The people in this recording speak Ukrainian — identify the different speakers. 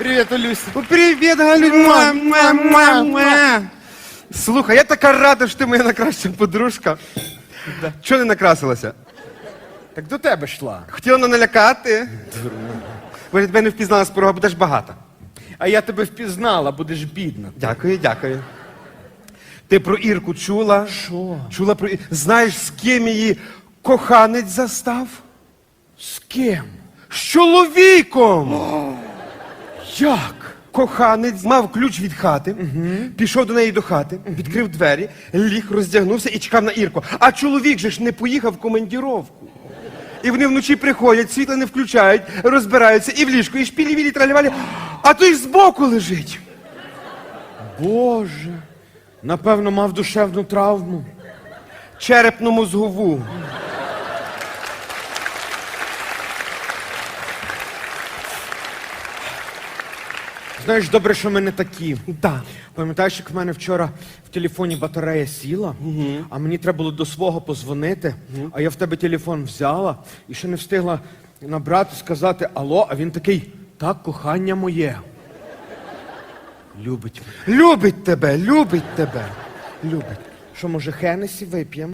Speaker 1: Привіт, Олюсь.
Speaker 2: О, Привіт, Галю. Муа, муа, муа, муа. Слухай, я така рада, що ти моя найкраща подружка. Чого не накрасилася?
Speaker 1: Так до тебе йшла.
Speaker 2: Хотіла налякати. Бо я тебе не впізнала з порога, будеш багата.
Speaker 1: А я тебе впізнала, будеш бідна.
Speaker 2: Дякую, дякую. Ти про Ірку чула?
Speaker 1: Що?
Speaker 2: Чула про Ір- Знаєш, з ким її коханець застав?
Speaker 1: З ким?
Speaker 2: З чоловіком!
Speaker 1: Як?
Speaker 2: Коханець мав ключ від хати, пішов до неї до хати, відкрив двері, ліг, роздягнувся і чекав на Ірку. А чоловік же ж не поїхав в командіровку. І вони вночі приходять, світла не включають, розбираються і в ліжку, і шпілі вілі тралівалі, а той збоку лежить.
Speaker 1: Боже. Напевно, мав душевну травму.
Speaker 2: Черепно-мозгову.
Speaker 1: Знаєш, добре, що ми не такі.
Speaker 2: Так.
Speaker 1: Пам'ятаєш, як в мене вчора в телефоні батарея сіла, а мені треба було до свого позвонити, а я в тебе телефон взяла і ще не встигла набрати, сказати алло, а він такий, так, кохання моє. Любить мене.
Speaker 2: Любить тебе, любить тебе. Любить.
Speaker 1: Що, може, Хенесі вип'ємо?